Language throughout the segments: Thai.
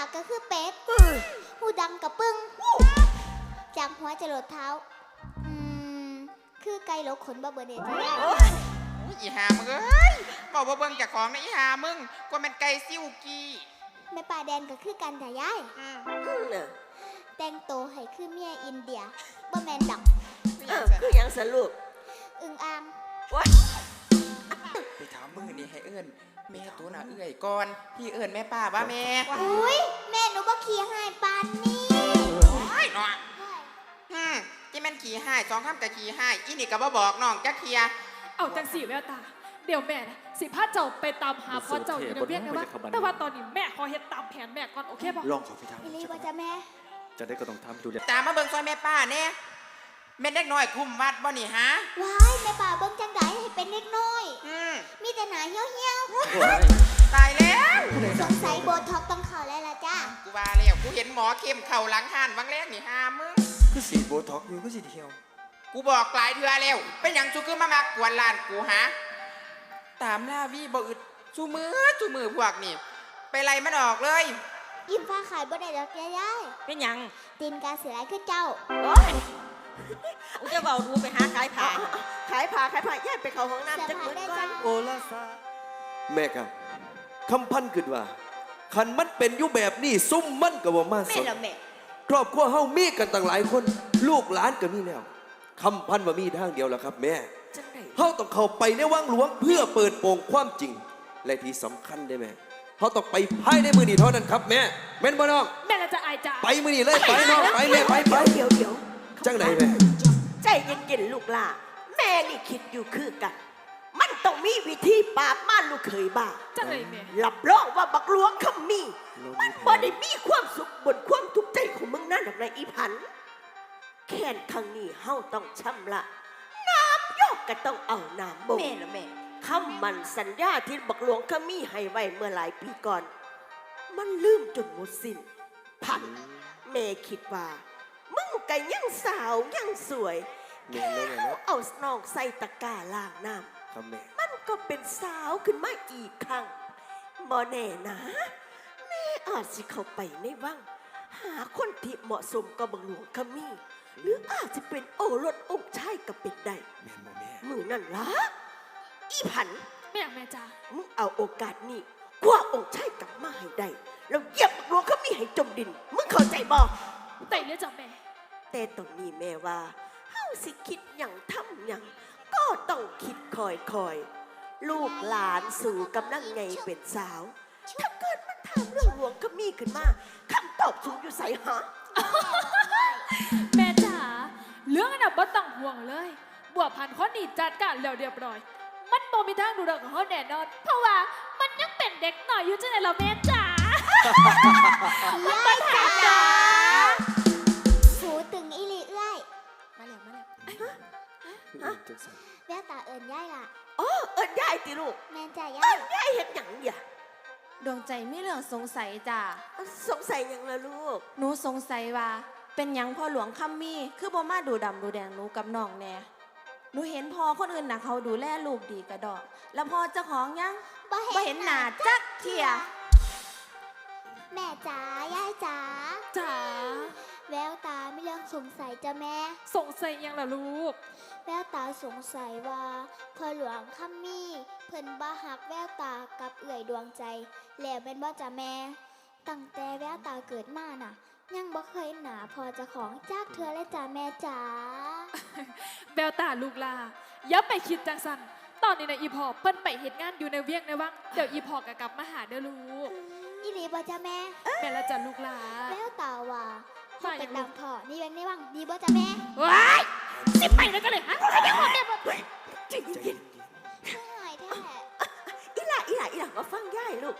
ากก็คือเป็ดเอ้ยหูดังกับปึ้งจากหัวจะหลดเท้า อืม คือไก่หลกขนบ่เบิดเดจ้ะยายโอ้ยอุ๊ยอีหามึงเอ้ยบอกว่าเบิ่งจากของนะอีหามึงกว่ามันไก่ซิวกี้แม่ป่าแดนก็คือกันจ้ะยายอืมอืมน่ะแต่งโตวให้คือเมียอินเดียบ่แมนดอกเออคือหยังสรุป ให้เอิ้นแม่ตัวน่ะเอื้อยก่อนพี่เอิ้นแม่ป้าว่าแม่อุ้ยแม่หนูบ่ขี้ให้ปานนี้โอ้ยเนาะอืมที่มันขี่ให้สองคำกับขี่ให้อีนี่ก็บ่บอกน้องจักเทียเอาจังสีแววตา เดี๋ยวแม่นะสิพาเจ้าไปตามหาพ่อเจ้าอยู่ในเวียงนะว่าแต่ว่าตอนนี้แม่ขอเฮ็ดตามแผนแม่ก่อนโอเคป่ะลองขอไปทำอีหลีบ่จ้ะแม่จะได้ก็ต้องทำดูแลตามมาเบิ่งซอยแม่ป้าแน่ แม่นเด็กน้อยคุมวัดบ่นี่ฮะ ว้ายแม่ป่าเบิ่งจังไดให้เป็นเล็กน้อย อืมมีแต่หนาเหี่ยวตายแล้วๆสงสัยโบท็อกต้องเข้าแล้วล่ะจ้ากูว่าแล้วกูเห็นหมอเข้มเข่าหลังห่านวังแรกนี่ฮามึงคือสีโบท็อกอยู่ก็สีเดียว กูบอกหลายเทื่อแล้วเป็นหยังชูคือมามากวนลานกูฮะตามล่าวี่บ่อึดชูมือชูมือพวกนี่ไปไล่มันออกเลย ยิ้มฟ้าขายบ่ได้ดอกจ้ะยายเป็นหยังตีนกาเสือลายคือเจ้า โอ้ย กูจะเบาดูไปหาขายผ่าขายผ้าขายผ้าแยกไปเข้าห้องน้ำเสื้จัองผ้ามือได้ก่อจ้านโอลาซาแม่ครับคำพันขึ้นว่าคันมันเป็นอยู่แบบนี้ซุ่มมันกับว่ามาสแม่นละแม่ครอบครัวเฮามีกันต่างหลายคน ลูกหลานก็มีแล้วคำพันว่ามีทางเดียวแล้วครับ แม่จังไดเฮาต้องเข้าไปในวังหลวงเพื่อเปิดโปงความจริง และที่สำคัญได้แม่เฮาต้องไปภายในมือนี้เท่านั้นครับแม่แม่นบ่น้องแม่ละจะอายจ้าไปมือนี้เลยไปน้องไปแม่ไปไปเดี๋ยวเดี๋ยว จังไหนแม่ใจเย็นๆลูกหล่าแม่นี่คิดอยู่คือกัน มันต้องมีวิธีปราบม่านลูกเขยบ้าจังเลยแม่รับรองว่าบักหลวงคำมี มันบ่ได้มีความสุขบนความทุกข์ใจของมึงนั่นหรอกนายอีพัน แค่นทางนี้เฮาต้องชำระน้ำยอกก็ต้องเอาน้ำบ่งแม่ละแม่คำมันสัญญาที่บักหลวงขมีให้ไว้เมื่อหลายปีก่อน มันลืมจนหมดสิ้น พันแม่คิดว่ามึง ก็ยังสาวยังสวยแม่แค่แล้วแม่เอาแล้วเอานองใส่ตะกร้าล้างน้ำครับแม่มันก็เป็นสาวขึ้นมาอีกครั้งบ่แน่นะ แม่อาจสิเข้าไปในวังหาคนที่เหมาะสมกับบังหลวงขมีหรืออาจจะเป็นโอรสองค์ชายก็เป็นได้แม่นบ่แม่มือนั่นละอีผันแม่แม่จ้ามึงเอาโอกาสนี้คว้าองค์ชายกลับมาให้ได้แล้วเหยียบบักหลวงขมีให้จมดิน มึงเข้าใจบ่แต่เนี่ยจ้ะแม่ แต่ตรงนี้แม่ว่าเฮาสิคิดอย่างทำอย่าง ก็ต้องคิดคอยคอยๆลูกหลานสู่กำลังไงเป็นสาว ถ้าเกิดมันถามเรื่องหลวงก็มีขึ้นมาคำตอบสูงอยู่ใส่หาแม่จ๋าเรื่องอันนั้นบ่ต้องห่วงเลย บัวพันธุ์เขาหนีจัดการแล้วเรียบร้อย มันบ่มีทางดูดอกของเขาแน่นอน เพราะว่ามันยังเป็นเด็กหน่อยอยู่จังได๋ล่ะแม่จ๋ายายจ๋า มาแล้วจังซั่นแววตาเอิญยายล่ะอ๋อเอิญยายติลูกแม่นจ้ะยาเอิยญยายเห็นหยังอย่าดวงใจไม่เรื่องสงสัยจ้ะสงสัยหยังละลูกหนูสงสัยว่าเป็นหยังพ่อหลวงคำมีคือบ่มาดูดำดูแดงหนูกับน้องแน่หนูเห็นพ่อคนอื่นน่ะเขาดูแลลูกดีกระดอก แล้วพ่อเจ้าของยังบ่บ่เห็นหน้าจักเทียแม่จ๋ายายจ๋าจ๋า แววตาไม่เรื่องสงสัยจ้ะแม่ สงสัยยังล่ะลูก แววตาสงสัยว่าพ่อหลวงคัมมี่ เพิ่นบ่ฮักแววตากับเอื่อยดวงใจ แล้วเป็นบ่จ้ะแม่ ตั้งแต่แววตาเกิดมาน่ะ ยังบ่เคยหนาพอเจะของจากเธอเลยจ้ะแม่จ๋าแววตาลูกลาอย่าไปคิดจังสันตอนนี้นะอีพอเปิ้นไปเฮ็ดงานอยู่ในเวียงในวังเดี๋ยวอีพอก็กลับมาหาเด้อลูกอีหลีบ่จ้ะแม่แม่ละจ้ะลูกลาแววตาว่า ว่าเป็ยันงลูดากพ่อนี่ยังในวังดีบ่จ้ะแม่ว้ายสิไปแล้วกันเลยฮะใจเย็นหายแท้ๆอีหล่าอีหล่าอีหล่ามาฟังยายลูก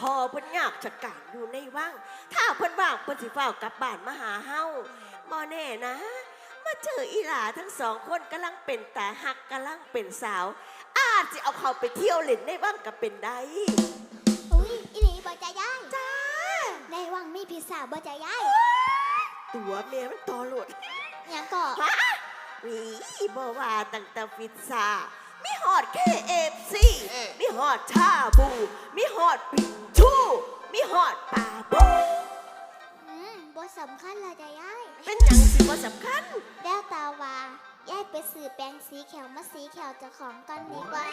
พอเพิ่นยากจัดการอยู่ในวังถ้าเพิ่นว่างเพิ่นสิเฝ้ากลับบ้านมาหาเฮาบ่แน่นะ มาเจออีหล่าทั้งสองคนกำลังเป็นตาหักกำลังเป็นสาว อาจจะเอาเขาไปเที่ยวเล่นในวังก็เป็นได้ ในวังมีพิซซ่าบ่จ้ะยายตัวแม่มันต่อโหลดหยังก็ฮะมีบ่ว่าตั้งแต่ฟิซซ่ามีฮอด KFC เออมีฮอดชาบู มีฮอดปิ่นชูมีหอดป่าบ่อืมบ่สำคัญละจ้ะยายเป็นหยังสิบ่สำคัญแววตาว่ายายไปซื้อแปรงสีแขวมาสีแขวเจะของกันดีกว่า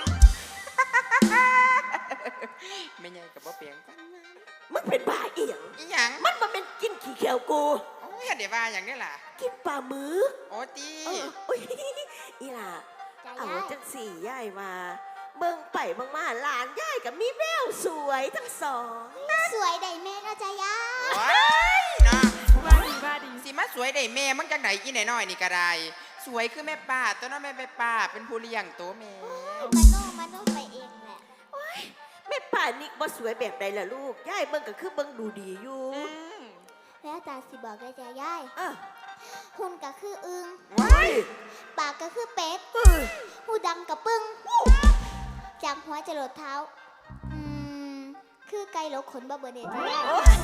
ไม่ใหญ่กับบ่เปียงกันนะ มึงเป็นบ้าอีหยังอีหยังมันมาเป็นกินขี้เขียวกู โอ้ยเดี๋ยวว่าอย่างนี้ล่ะ กินปลาหมึกโอ้ตีเอออุ้ยอีหล่ะจ้ะเอายายจังสี่ย่ายมาเบิ่งไปเบิ่งมาหลานย่ายกับมีแววสวยทั้งสองสวยได้แม่เนาะจ้ะยายว้ายเนาะว่าดีว่าดีสิมาสวยได้แม่มึงจังไหนอีไหนน้อยนี่ก็ได้ สวยคือแม่ป้าตัวน้อยแม่ป้าเป็นผู้เลี้ยงตัวแม่านิกบ่สวยแบบใดล่ะลูกย่ายเบิ่งก็คือเบิ่งดูดีอยู่อืมแววตาสิบอกเลยจ้ะยายเออหุ่นก็คืออึงว้ายปากก็คือเป็ดเออหูดังกับปึ้งจากหัวจะหลดเท้าอืมคือไก่ลกขนบ่เบิดเดจ้ะยายโอ้ย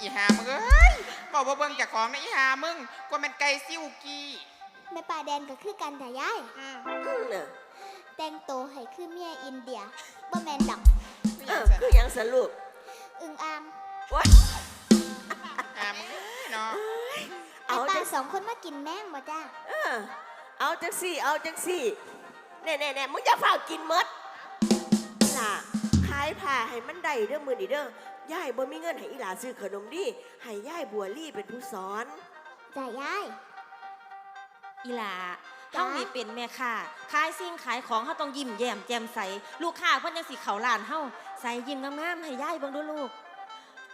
อีหามึงเอ้ยบอกว่าเบิ่งจากของในะอีหามึงกว่ามันไก่ซิวกี้แม่ป่าแดนก็คือกันจ้ะยาย อืม อืมเนอะแต่งโตวให้คือเมียอินเดียบ่แมนดอก เออคือหยังสลูกอึงอ่างว้ายหามึงเอ้ยเนาะแม่เอาป่าจังสองคนมากินแม่งบ่จ้าเออเอาจังสี่ เอาจังสี่แน่แน่แน่มึงอย่าฝ้าวกินหมดล่ะขายผ้าให้มันได้เด้อมือนี่เด้อย่ายบ่มีเงินให้อีหลาซื้อขนมดิให้ย่ายบัวลี่เป็นผู้สอน จ้ะยายอีหลาจ๊ะ เฮานี่เป็นแม่ค้าขายสิ่งขายของเฮาต้องยิ้มแย้มแจ่มใส ลูกค้าเพิ่นจังสิเข้าร้านเฮาใส่ยิ้มงามๆให้ยายเบิ่งดูลูก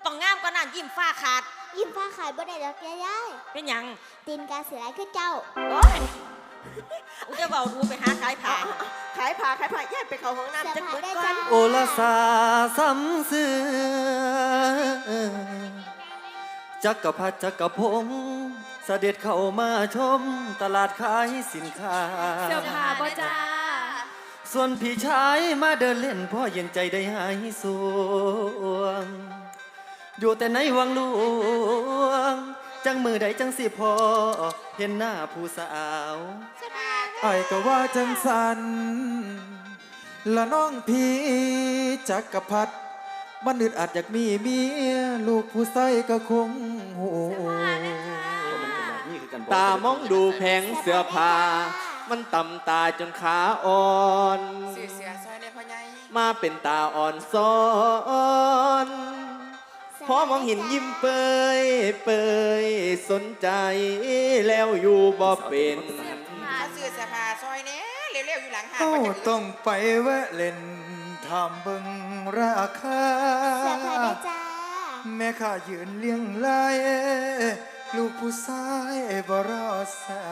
ต้องงามกว่านั้นยิ้มฟ้าขาด ยิ้มฟ้าขายบ่ได้ดอกจ้ะยายเป็นหยังตีนกาเสือลายคือเจ้าโอ้ยกูจะเว้าดูไปหาขายผ้าขายผ้าขายผ้าย่ายไปเข้าห้องน้ำจังหมดก่อนโอละสาซ้ำเสือ จักรพรรดิจักรพงศ์เสด็จเข้ามาชม ตลาดขายสินค้า เสื้อผ้าบ่จ้าส่วนพี่ชายมาเดินเล่นพ่อเย็นใจได้หายสวง อยู่แต่ในวังหลวง จังมือใดจังสิพอ เห็นหน้าผู้สาวไอ้ายก็ว่าจังสันละน้องพี่จักรพัด มันอึดอัดอยากมีเมียลูกผู้ใส่ก็คงหูตามองดูแผงเสื้อผ้ามันต่ำตาจนขาอ่อนซื้อเสือซอยเนี่ยพ่อใหญ่มาเป็นตาอ่อนซ้อนพอมองเห็นยิ้มเปยเปยสนใจแล้วอยู่บ่เป็นมาซื้อเสื้อผ้าซอยเนี่ยเร็วๆอยู่หลังห้างเอ้าว่าจะต้องไปแวะเล่น ทำเบิงราคาเสื้อผ้าได้จ้า แม่ข้ายืนเลี้ยงไล่ลูกผู้ชายบ่รอสา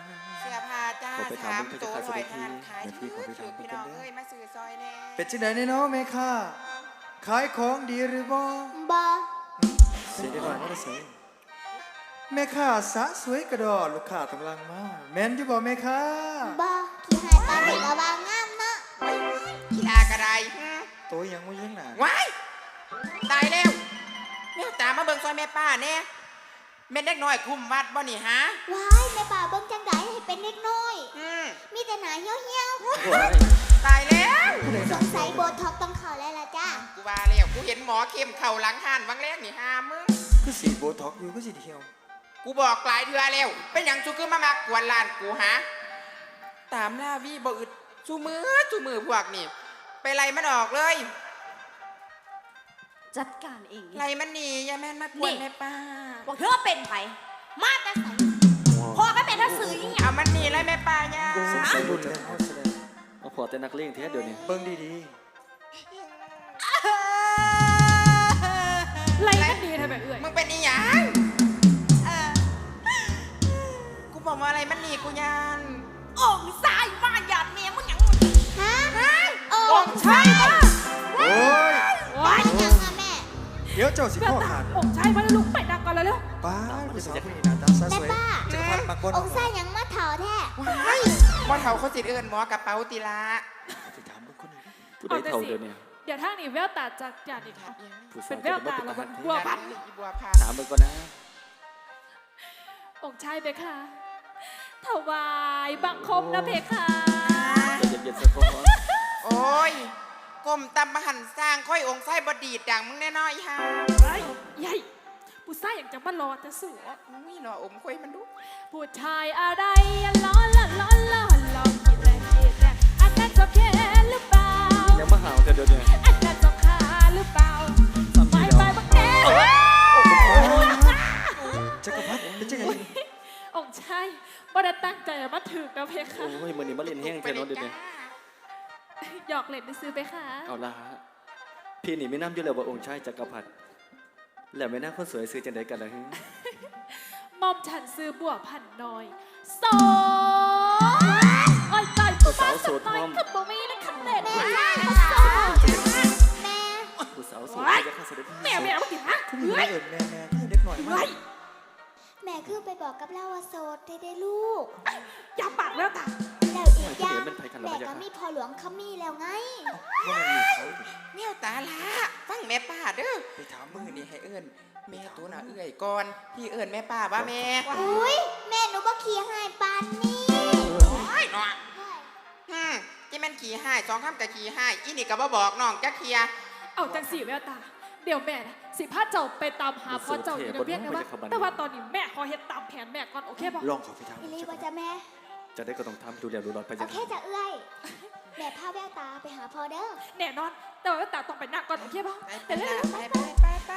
ย เสื้อผ้าจ้าขอไปถาสามมเพิ่นตัวจะขายลอยทานสขายเดี๋ยวพี่ถือขอไปถืถาอมเพิ่นพี่น้องเด้อ เอ้ยมาซื้อซอยแน่เป็นจังไดเนาะแม่ข้าขายของดีหรือบ่บ่เสียได้หน่อยว่าได้เสียแม่ข้าสะสวยกระดอลูกค้าตำลังมาแม่นอยู่บ่แม่ข้าบ่ขี้หายปลาเด็กระวางงามเนาะ ตัวยังไม่ยังหนาว้ายตายแล้วแม่ตามมาเบิ่งซอยแม่ป้าแน่แม่นเด็กน้อยคุมวัดบ่นี่ฮะว้ายแม่ป่าเบิ่งจังไดให้เป็นเล็กน้อย อืมมีแต่หนาเหี่ยวเหี่ยวตายแล้วๆสงสัยโบท็อกต้องเข้าแล้วล่ะจ้ากูว่าแล้วกูเห็นหมอเข้มเข่าหลังห้านวังแรกนี่หามึงคือสีดโบท็อกอยู่ก็สีเขียวกูบอกหลายเทื่อแล้วเป็นหยังชูคือมามากวนลานกูฮะตามล่าวีบ่อึดชูมือชูมือพวกนี่ ไปไล่มันออกเลย จัดการเองไล่มันหนีอย่าแม่นมากวนแม่ป้าบอกเธอว่าเป็นไผมาแต่ใสพ่อก็เป็นทักสื่ออีหยังเอามันหนีไล่แม่ป้าย่าใส่รุ่นแล้วแสดงมาพอแต่นักเลงแท้เดี๋ยวนี้เบิ่งดีไล่กันดีทำแบบเอื่อยมึงเป็นอีหยังกูบอกว่าอะไรมันหนีกูยันองค์ซ้ายมา เจ้าสิพ่อขาดองค์ชายมาแล้วลูกไปดังก่อนแล้วเร็วป้าผู้สาวผู้นี้หน้าตาสะสวยจักรพรรดิมากกว่าองค์ซ่ายังมาเถาแท้ว่าเขาเขาสิเอิญหมอกระเป๋าตีละไปถามเบิ่งคนนี้ผู้ใดเท่าเดี๋ยวนี้เดี๋ยวทางนี้แววตาจากหยาดอีกแล้วผู้สาเป็นแววตาเป็นแล้วทมันหาบัวพันถามมันก่อนนะองค์ชายเพคะถวายบังคมนะเพคะเย็นๆสักก่อนโอ้ย กูกลมตำมหันสร้างค่อยองค์ไส้บดีดดังมึงแน่นอนอีฮะไอ้ใหญ่ผู้ชายอยากจะมารอแต่สัวอุ้ยหนออมค่อยมันดูผู้ชายอะไรอะล้อละล้อละล้อกินแรงกินแรงอาการจบแค่หรือเปล่ายังมาหาวแต่เดี๋ยวนี้อาการจบขาหรือเปล่าสามไปทีไปแล้วบักแน่จักรพรรดิเป็นจังไงองค์ชายบ่ได้ตั้งใจมาถึกนะเพคะโอ้ยมือนี้มาเล่นแห้งแค่นอนเดี๋ยวนี้ หยอกเล่นไปซื้อไปค่ะ เอาละพี่นี่ไม่น้ำอยู่แล้วว่าองค์ชายจักรพรรดิแล้วไม่น่าคนสวยซื้อจังไดกันล่ะฮึมอมฉันซื้อบัวพันน้อยสองโอ้ยตายผู้บ้านสักหน่อยคือบ่มีนะคันเด็ดแม่แม่จ้าแม่แม่ผู้สาวสวยจะเข้าเสด็จแม่แม่เอาดิฮะคือมีมาเอิญแม่แม่คือเด็กหน่อยมากแม่ คือไปบอกกับเราว่าโสดได้ได้ลูกอย่าปากแล้วตาแล้วอีกอย่างแม่ก็มีพอหลวงขมีแล้วไงว่ามันมีเขาดิเนี่ยวตาละฟังแม่ป้าเด้อไปถามมืมึงอนี่ให้เอิ้นแม่ตัวน่ะเอื้อยก่อนพี่เอิ้นแม่ป้าว่าแม่อุ้ยแม่หนูบ่ขี้ให้ปานนี้โอ้ยหนอฮึมที่แม่นขี่ให้สองคำกับขี่ให้อีนี่ก็บ่บอกน้องจักเทียเอาจังสีแววตา เดี๋ยวแม่นะสิพาเจ้าไปตามหาพ่อเจ้าอยู่เดี๋ยวเรียกนะว่าแต่ว่าตอนนี้แม่ขอเฮ็ดตามแผนแม่ก่อนโอเคป่ะลองขอไปถามอีลีจักรพรว่ารดิจะแม่ จะได้ก็ต้องทำดูแลดูรอดไปโอยังเคจะเอื้อยแม่พาแววตาไปหาพ่อเด้อแน่นอนแต่ว่าแววตาต้องไปนั่งก่อนโอเคป่ะไปไปเดี๋ยวไปเดี๋ยวไปไปไป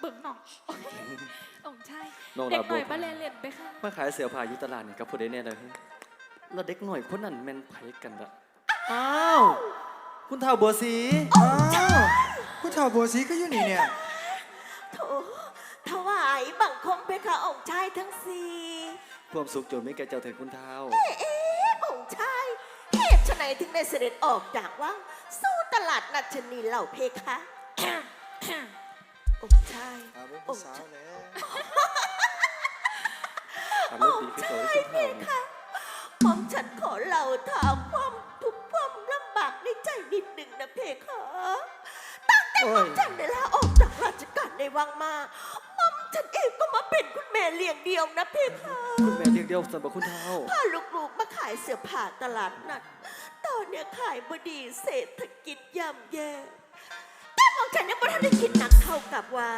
เบิ่งน้ององใช่น้องเด็ลากหบัน่วอยมาเล่นเล่นไปค่ะมาขายเสื้อผ้าอยู่ตลาดนี่กับผู้ใดแน่เลยฮึแล้วเด็กหน่อยคนนั้นแม่นไผกันละอ้าว คุณเฒ่าบัวสีอ้าวผู้เฒ่าบัวสีก็อยู่นี่เนี่ยโถถวายบังคมเพคะองค์ชายทั้งสี่ความสุขจนไม่แก่เจ้าเถิดคุณเฒ่าเอ๊ะองค์ชายเหตุไฉนถึงได้เสด็จออกจากวังสู้ตลาดนัดชนีเหล่าเพคะองค์ชายอาบุผู้สาวแล้วทำรถดีขึ้นต่อที่คุณเฒ่านี่หม่อมฉันขอเล่าถามความทุกข์ความ คะตั้งแต่หม่อมฉันได้ลาออกจากราชการในวังมาหม่อมฉันเองก็มาเป็นคุณแม่เลี้ยงเดียวนะเพคะคุณแม่เรียกเดียวสำหรับคุณเฒ่าพาลูกๆมาขายเสื้อผ้าตลาดนัดตอนเนี้ยขายบดีเศรษฐกิจย่ำแย่แต่หมองฉันยังไม่ทันได้คิดหนักเท่ากับว่า